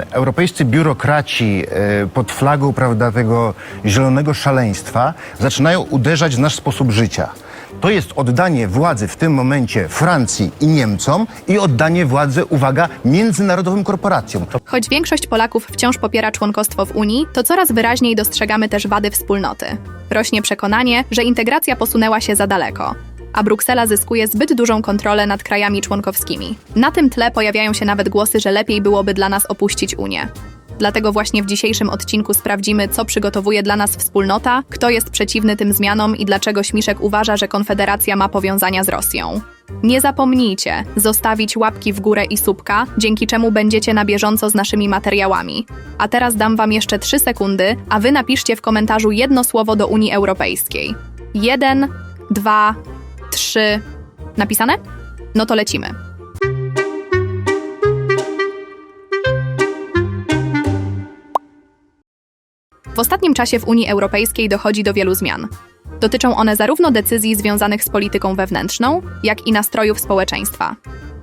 europejscy biurokraci e, pod flagą prawda, tego zielonego szaleństwa zaczynają uderzać w nasz sposób życia. To jest oddanie władzy w tym momencie Francji i Niemcom i oddanie władzy, uwaga, międzynarodowym korporacjom. Choć większość Polaków wciąż popiera członkostwo w Unii, to coraz wyraźniej dostrzegamy też wady wspólnoty. Rośnie przekonanie, że integracja posunęła się za daleko, a Bruksela zyskuje zbyt dużą kontrolę nad krajami członkowskimi. Na tym tle pojawiają się nawet głosy, że lepiej byłoby dla nas opuścić Unię. Dlatego właśnie w dzisiejszym odcinku sprawdzimy, co przygotowuje dla nas wspólnota, kto jest przeciwny tym zmianom i dlaczego Śmiszek uważa, że Konfederacja ma powiązania z Rosją. Nie zapomnijcie zostawić łapki w górę i subka, dzięki czemu będziecie na bieżąco z naszymi materiałami. A teraz dam wam jeszcze 3 sekundy, a wy napiszcie w komentarzu jedno słowo do Unii Europejskiej. Jeden, dwa, trzy. Napisane? No to lecimy. W ostatnim czasie w Unii Europejskiej dochodzi do wielu zmian. Dotyczą one zarówno decyzji związanych z polityką wewnętrzną, jak i nastrojów społeczeństwa.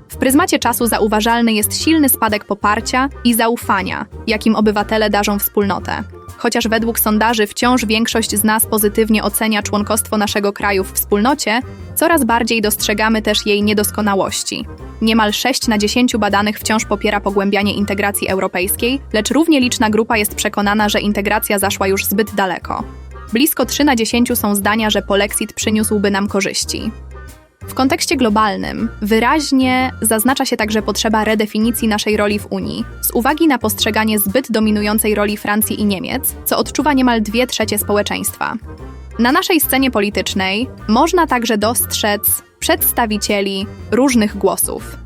W pryzmacie czasu zauważalny jest silny spadek poparcia i zaufania, jakim obywatele darzą wspólnotę. Chociaż według sondaży wciąż większość z nas pozytywnie ocenia członkostwo naszego kraju w wspólnocie, coraz bardziej dostrzegamy też jej niedoskonałości. Niemal 6 na 10 badanych wciąż popiera pogłębianie integracji europejskiej, lecz równie liczna grupa jest przekonana, że integracja zaszła już zbyt daleko. Blisko 3 na 10 są zdania, że polexit przyniósłby nam korzyści. W kontekście globalnym wyraźnie zaznacza się także potrzeba redefinicji naszej roli w Unii, z uwagi na postrzeganie zbyt dominującej roli Francji i Niemiec, co odczuwa niemal dwie trzecie społeczeństwa. Na naszej scenie politycznej można także dostrzec przedstawicieli różnych głosów.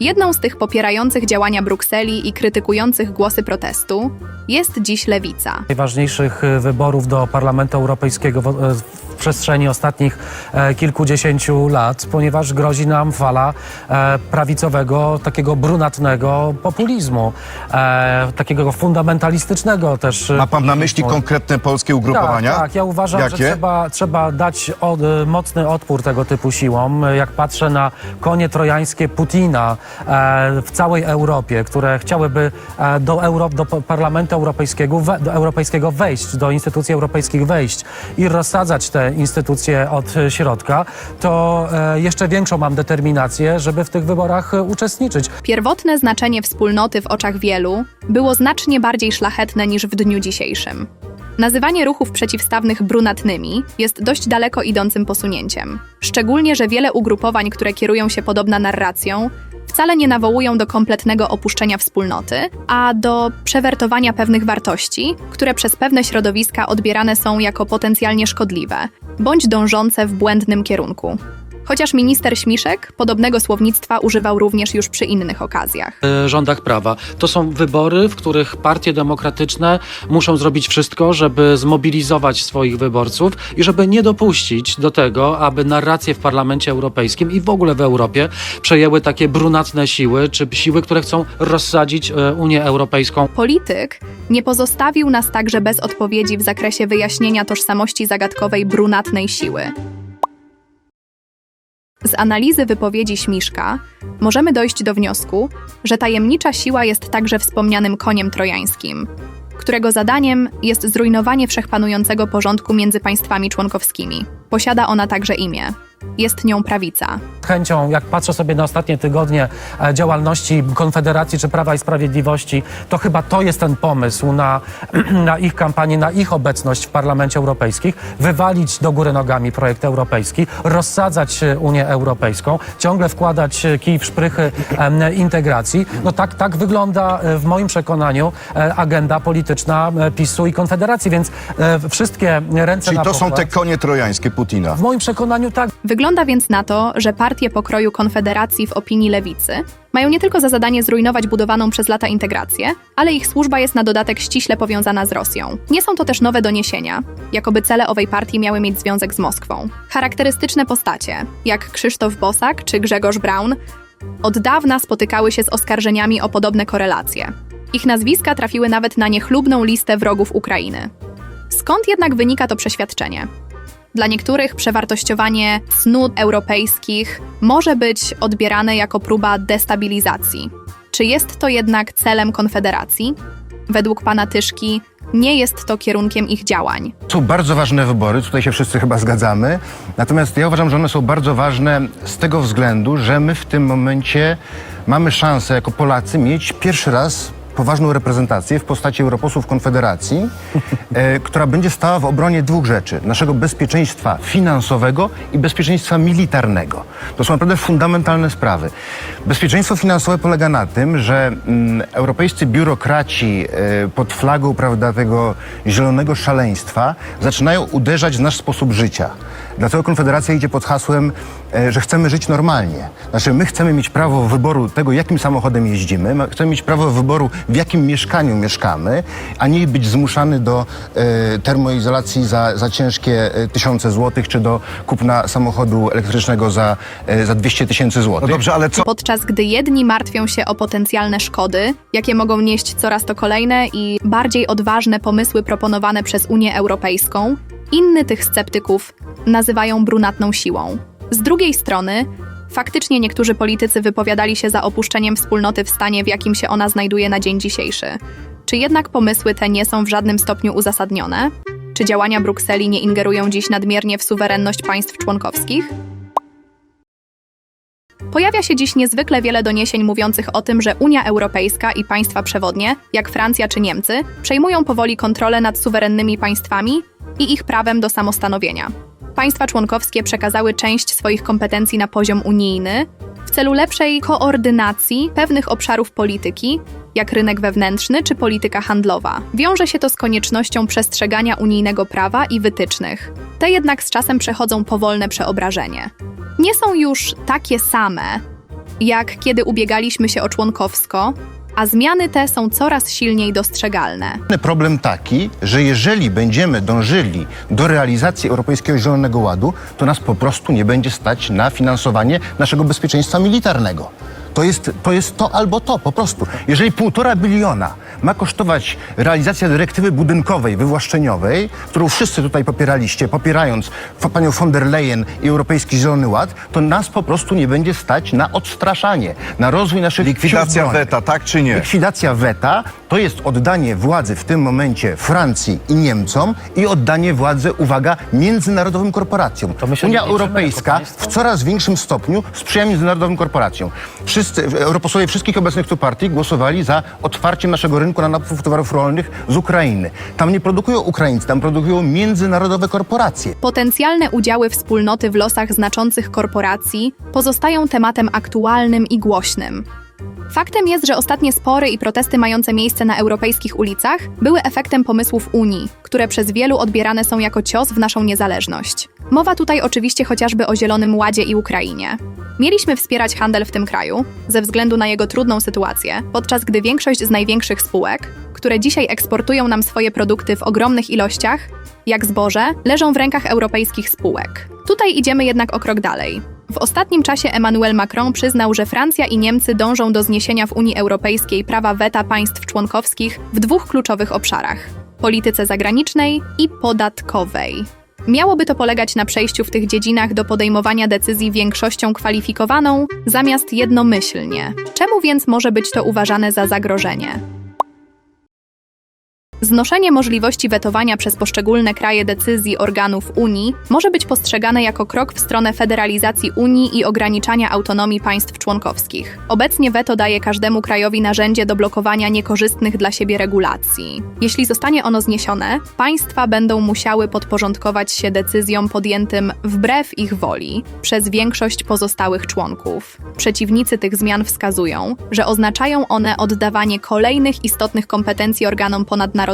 Jedną z tych popierających działania Brukseli i krytykujących głosy protestu jest dziś lewica. najważniejszych e, wyborów do Parlamentu Europejskiego w, e, w przestrzeni ostatnich e, kilkudziesięciu lat, ponieważ grozi nam fala e, prawicowego, takiego brunatnego populizmu, e, takiego fundamentalistycznego też. Ma pan na myśli konkretne polskie ugrupowania? Tak, tak. Ja uważam, Jakie? że trzeba, trzeba dać od, mocny odpór tego typu siłom. Jak patrzę na konie trojańskie Putina e, w całej Europie, które chciałyby e, do, Euro, do pa- Parlamentu Europejskiego, do Europejskiego wejść, do instytucji europejskich wejść i rozsadzać te instytucje od środka, to e, jeszcze większą mam determinację, żeby w tych wyborach uczestniczyć. Pierwotne znaczenie wspólnoty w oczach wielu było znacznie bardziej szlachetne niż w dniu dzisiejszym. Nazywanie ruchów przeciwstawnych brunatnymi jest dość daleko idącym posunięciem. Szczególnie, że wiele ugrupowań, które kierują się podobna narracją, wcale nie nawołują do kompletnego opuszczenia wspólnoty, a do przewertowania pewnych wartości, które przez pewne środowiska odbierane są jako potencjalnie szkodliwe, bądź dążące w błędnym kierunku. Chociaż minister Śmiszek podobnego słownictwa używał również już przy innych okazjach. rządach prawa. To są wybory, w których partie demokratyczne muszą zrobić wszystko, żeby zmobilizować swoich wyborców i żeby nie dopuścić do tego, aby narracje w Parlamencie Europejskim i w ogóle w Europie przejęły takie brunatne siły, czy siły, które chcą rozsadzić e, Unię Europejską Polityk nie pozostawił nas także bez odpowiedzi w zakresie wyjaśnienia tożsamości zagadkowej brunatnej siły. Z analizy wypowiedzi Śmiszka możemy dojść do wniosku, że tajemnicza siła jest także wspomnianym koniem trojańskim, którego zadaniem jest zrujnowanie wszechpanującego porządku między państwami członkowskimi. Posiada ona także imię. Jest nią prawica. chęcią, jak patrzę sobie na ostatnie tygodnie e, działalności Konfederacji czy Prawa i Sprawiedliwości, to chyba to jest ten pomysł na, na ich kampanię, na ich obecność w Parlamencie Europejskim, wywalić do góry nogami projekt europejski, rozsadzać e, Unię Europejską, ciągle wkładać e, kij w szprychy em, integracji. No tak, tak wygląda e, w moim przekonaniu e, agenda polityczna e, PiSu i Konfederacji, więc e, wszystkie ręce Czyli na to są pokład. te konie trojańskie Putina. W moim przekonaniu tak, Wygląda więc na to, że partie pokroju Konfederacji w opinii lewicy mają nie tylko za zadanie zrujnować budowaną przez lata integrację, ale ich służba jest na dodatek ściśle powiązana z Rosją. Nie są to też nowe doniesienia, jakoby cele owej partii miały mieć związek z Moskwą. Charakterystyczne postacie, jak Krzysztof Bosak czy Grzegorz Braun, od dawna spotykały się z oskarżeniami o podobne korelacje. Ich nazwiska trafiły nawet na niechlubną listę wrogów Ukrainy. Skąd jednak wynika to przeświadczenie? Dla niektórych przewartościowanie cnót europejskich może być odbierane jako próba destabilizacji. Czy jest to jednak celem Konfederacji? Według pana Tyszki nie jest to kierunkiem ich działań. Są bardzo ważne wybory, tutaj się wszyscy chyba zgadzamy. Natomiast ja uważam, że one są bardzo ważne z tego względu, że my w tym momencie mamy szansę jako Polacy mieć pierwszy raz poważną reprezentację w postaci europosłów Konfederacji, e, która będzie stała w obronie dwóch rzeczy. Naszego bezpieczeństwa finansowego i bezpieczeństwa militarnego. To są naprawdę fundamentalne sprawy. Bezpieczeństwo finansowe polega na tym, że mm, europejscy biurokraci e, pod flagą prawda, tego zielonego szaleństwa zaczynają uderzać w nasz sposób życia. Dlatego Konfederacja idzie pod hasłem, e, że chcemy żyć normalnie. Znaczy, my chcemy mieć prawo wyboru tego, jakim samochodem jeździmy, chcemy mieć prawo wyboru, w jakim mieszkaniu mieszkamy, a nie być zmuszany do e, termoizolacji za, za ciężkie e, tysiące złotych, czy do kupna samochodu elektrycznego za, e, za 200 tysięcy złotych. No dobrze, ale co Podczas gdy jedni martwią się o potencjalne szkody, jakie mogą nieść coraz to kolejne i bardziej odważne pomysły proponowane przez Unię Europejską, inny tych sceptyków nazywają brunatną siłą. Z drugiej strony, faktycznie niektórzy politycy wypowiadali się za opuszczeniem wspólnoty w stanie, w jakim się ona znajduje na dzień dzisiejszy. Czy jednak pomysły te nie są w żadnym stopniu uzasadnione? Czy działania Brukseli nie ingerują dziś nadmiernie w suwerenność państw członkowskich? Pojawia się dziś niezwykle wiele doniesień mówiących o tym, że Unia Europejska i państwa przewodnie, jak Francja czy Niemcy, przejmują powoli kontrolę nad suwerennymi państwami i ich prawem do samostanowienia. Państwa członkowskie przekazały część swoich kompetencji na poziom unijny w celu lepszej koordynacji pewnych obszarów polityki, jak rynek wewnętrzny czy polityka handlowa. Wiąże się to z koniecznością przestrzegania unijnego prawa i wytycznych. Te jednak z czasem przechodzą powolne przeobrażenie nie są już takie same, jak kiedy ubiegaliśmy się o członkowsko, a zmiany te są coraz silniej dostrzegalne. Problem taki, że jeżeli będziemy dążyli do realizacji Europejskiego Zielonego Ładu, to nas po prostu nie będzie stać na finansowanie naszego bezpieczeństwa militarnego. To jest, to jest to albo to, po prostu. Jeżeli półtora biliona ma kosztować realizacja dyrektywy budynkowej, wywłaszczeniowej, którą wszyscy tutaj popieraliście, popierając panią von der Leyen i Europejski Zielony Ład, to nas po prostu nie będzie stać na odstraszanie, na rozwój naszych likwidacja weta, tak czy nie? Likwidacja weta to jest oddanie władzy w tym momencie Francji i Niemcom i oddanie władzy, uwaga, międzynarodowym korporacjom. To my się Unia nie liczymy Europejska jako państwo? w coraz większym stopniu sprzyja międzynarodowym korporacjom. Wszyscy, europosłowie wszystkich obecnych tu partii głosowali za otwarciem naszego rynku na napływ towarów rolnych z Ukrainy. Tam nie produkują Ukraińcy, tam produkują międzynarodowe korporacje. Potencjalne udziały wspólnoty w losach znaczących korporacji pozostają tematem aktualnym i głośnym. Faktem jest, że ostatnie spory i protesty mające miejsce na europejskich ulicach były efektem pomysłów Unii, które przez wielu odbierane są jako cios w naszą niezależność. Mowa tutaj oczywiście chociażby o Zielonym Ładzie i Ukrainie. Mieliśmy wspierać handel w tym kraju ze względu na jego trudną sytuację, podczas gdy większość z największych spółek, które dzisiaj eksportują nam swoje produkty w ogromnych ilościach, jak zboże, leżą w rękach europejskich spółek. Tutaj idziemy jednak o krok dalej. W ostatnim czasie Emmanuel Macron przyznał, że Francja i Niemcy dążą do zniesienia w Unii Europejskiej prawa weta państw członkowskich w dwóch kluczowych obszarach polityce zagranicznej i podatkowej. Miałoby to polegać na przejściu w tych dziedzinach do podejmowania decyzji większością kwalifikowaną zamiast jednomyślnie. Czemu więc może być to uważane za zagrożenie? Znoszenie możliwości wetowania przez poszczególne kraje decyzji organów Unii może być postrzegane jako krok w stronę federalizacji Unii i ograniczania autonomii państw członkowskich. Obecnie weto daje każdemu krajowi narzędzie do blokowania niekorzystnych dla siebie regulacji. Jeśli zostanie ono zniesione, państwa będą musiały podporządkować się decyzjom podjętym wbrew ich woli przez większość pozostałych członków. Przeciwnicy tych zmian wskazują, że oznaczają one oddawanie kolejnych istotnych kompetencji organom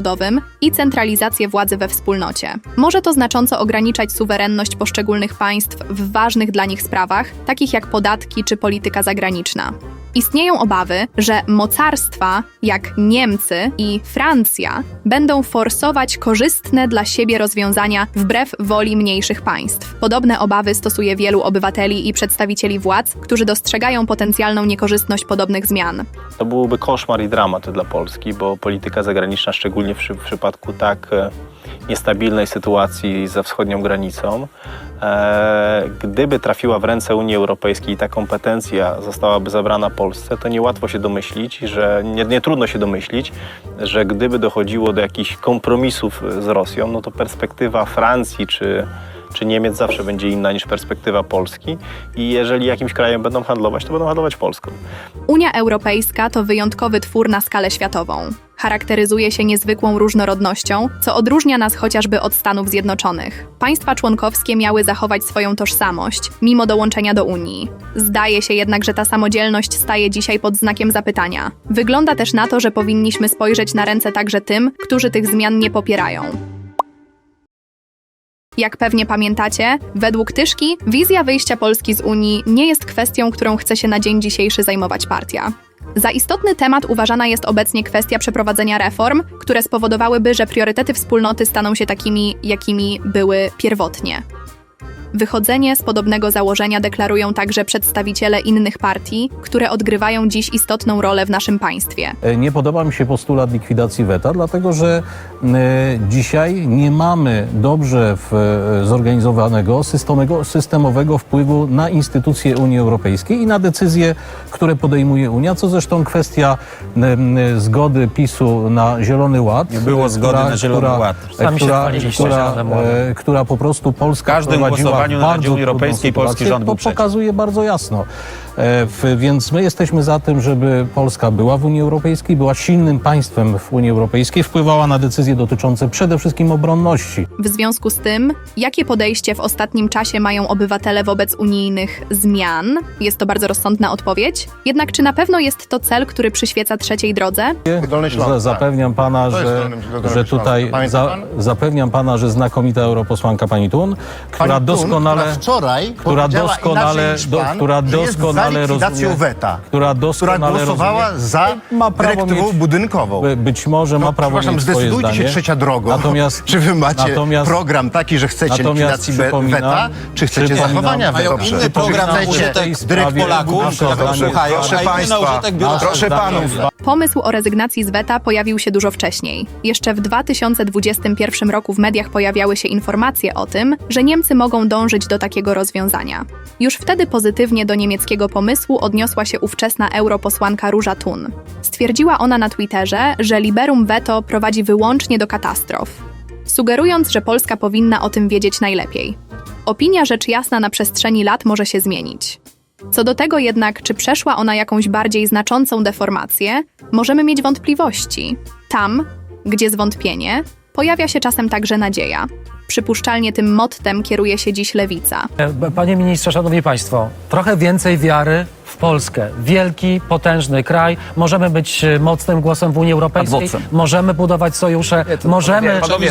ponadnarodowym i centralizację władzy we wspólnocie. Może to znacząco ograniczać suwerenność poszczególnych państw w ważnych dla nich sprawach, takich jak podatki czy polityka zagraniczna. Istnieją obawy, że mocarstwa jak Niemcy i Francja będą forsować korzystne dla siebie rozwiązania wbrew woli mniejszych państw. Podobne obawy stosuje wielu obywateli i przedstawicieli władz, którzy dostrzegają potencjalną niekorzystność podobnych zmian. To byłby koszmar i dramat dla Polski, bo polityka zagraniczna, szczególnie w, przy- w przypadku tak e, niestabilnej sytuacji za wschodnią granicą, gdyby trafiła w ręce Unii Europejskiej i ta kompetencja zostałaby zabrana Polsce, to niełatwo się domyślić, że nie, nie trudno się domyślić, że gdyby dochodziło do jakichś kompromisów z Rosją, no to perspektywa Francji czy, czy Niemiec zawsze będzie inna niż perspektywa Polski i jeżeli jakimś krajem będą handlować, to będą handlować Polską. Unia Europejska to wyjątkowy twór na skalę światową. Charakteryzuje się niezwykłą różnorodnością, co odróżnia nas chociażby od Stanów Zjednoczonych. Państwa członkowskie miały zachować swoją tożsamość, mimo dołączenia do Unii. Zdaje się jednak, że ta samodzielność staje dzisiaj pod znakiem zapytania. Wygląda też na to, że powinniśmy spojrzeć na ręce także tym, którzy tych zmian nie popierają. Jak pewnie pamiętacie, według Tyszki wizja wyjścia Polski z Unii nie jest kwestią, którą chce się na dzień dzisiejszy zajmować partia. Za istotny temat uważana jest obecnie kwestia przeprowadzenia reform, które spowodowałyby, że priorytety wspólnoty staną się takimi, jakimi były pierwotnie. Wychodzenie z podobnego założenia deklarują także przedstawiciele innych partii, które odgrywają dziś istotną rolę w naszym państwie. E, Nie podoba mi się postulat likwidacji weta, dlatego że dzisiaj nie mamy dobrze w, e, zorganizowanego systemowego, systemowego wpływu na instytucje Unii Europejskiej i na decyzje, które podejmuje Unia, co zresztą kwestia m, zgody PiSu na Zielony Ład. Nie było zgody na Zielony Ład. e, która, chwaliliście która, Ładem. e, która po prostu Polska W każdym głosowaniu na Radzie Unii Europejskiej polski rząd był To przeciw. pokazuje bardzo jasno. E, więc my jesteśmy za tym, żeby Polska była w Unii Europejskiej, była silnym państwem w Unii Europejskiej, wpływała na decyzje dotyczące przede wszystkim obronności. W związku z tym, jakie podejście w ostatnim czasie mają obywatele wobec unijnych zmian? Jest to bardzo rozsądna odpowiedź. Jednak czy na pewno jest to cel, który przyświeca trzeciej drodze? Tak. Zapewniam pana, że, że tutaj za, zapewniam pana, że znakomita europosłanka pani Tun, która Pani Tun, doskonale która wczoraj która powiedziała doskonale, do, która jest doskonale likwidacją rozumie, weta, która która doskonale głosowała rozumie, za ma prawo dyrektywą mieć, budynkową. by- być może ma No, prawo przepraszam, mieć swoje zdecydujcie zdanie. się trzecia drogą. Natomiast, czy wy macie natomiast, program taki, że chcecie natomiast likwidacji we- przypominam- weta, czy chcecie przypominam- zachowania Mają weta? inny Czy program chcecie użytek dyrektywę Polaków, nasze którzy zdanie- słuchają, Proszę a inny na państwa, użytek proszę panów, Pomysł o rezygnacji z weta pojawił się dużo wcześniej. Jeszcze w 2021 roku w mediach pojawiały się informacje o tym, że Niemcy mogą dążyć do takiego rozwiązania. Już wtedy pozytywnie do niemieckiego pomysłu odniosła się ówczesna europosłanka Róża Thun. Stwierdziła ona na Twitterze, że liberum veto prowadzi wyłącznie do katastrof, sugerując, że Polska powinna o tym wiedzieć najlepiej. Opinia rzecz jasna na przestrzeni lat może się zmienić. Co do tego jednak, czy przeszła ona jakąś bardziej znaczącą deformację, możemy mieć wątpliwości. Tam, gdzie zwątpienie, pojawia się czasem także nadzieja. Przypuszczalnie tym mottem kieruje się dziś lewica. E, Panie ministrze, szanowni państwo, trochę więcej wiary w Polskę. Wielki, potężny kraj. Możemy być e, mocnym głosem w Unii Europejskiej. Adwocem. Możemy budować sojusze. możemy panowie, panowie,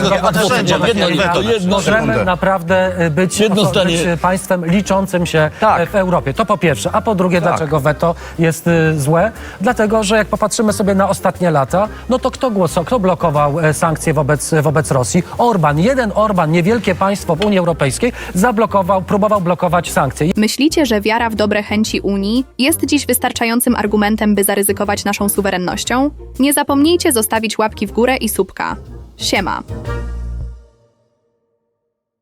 jedno- Możemy sekundę. naprawdę e, być, Jedno być zdanie. e, państwem liczącym się Tak. e, w Europie. To po pierwsze. A po drugie, dlaczego weto jest e, złe? Dlatego, że jak popatrzymy sobie na ostatnie lata, no to kto głosował, kto blokował e, sankcje wobec, wobec Rosji? Orban. Jeden Orban, niewielkie państwo w Unii Europejskiej, zablokował, próbował blokować sankcje. Myślicie, że wiara w dobre chęci Unii jest dziś wystarczającym argumentem, by zaryzykować naszą suwerennością? Nie zapomnijcie zostawić łapki w górę i subka. Siema!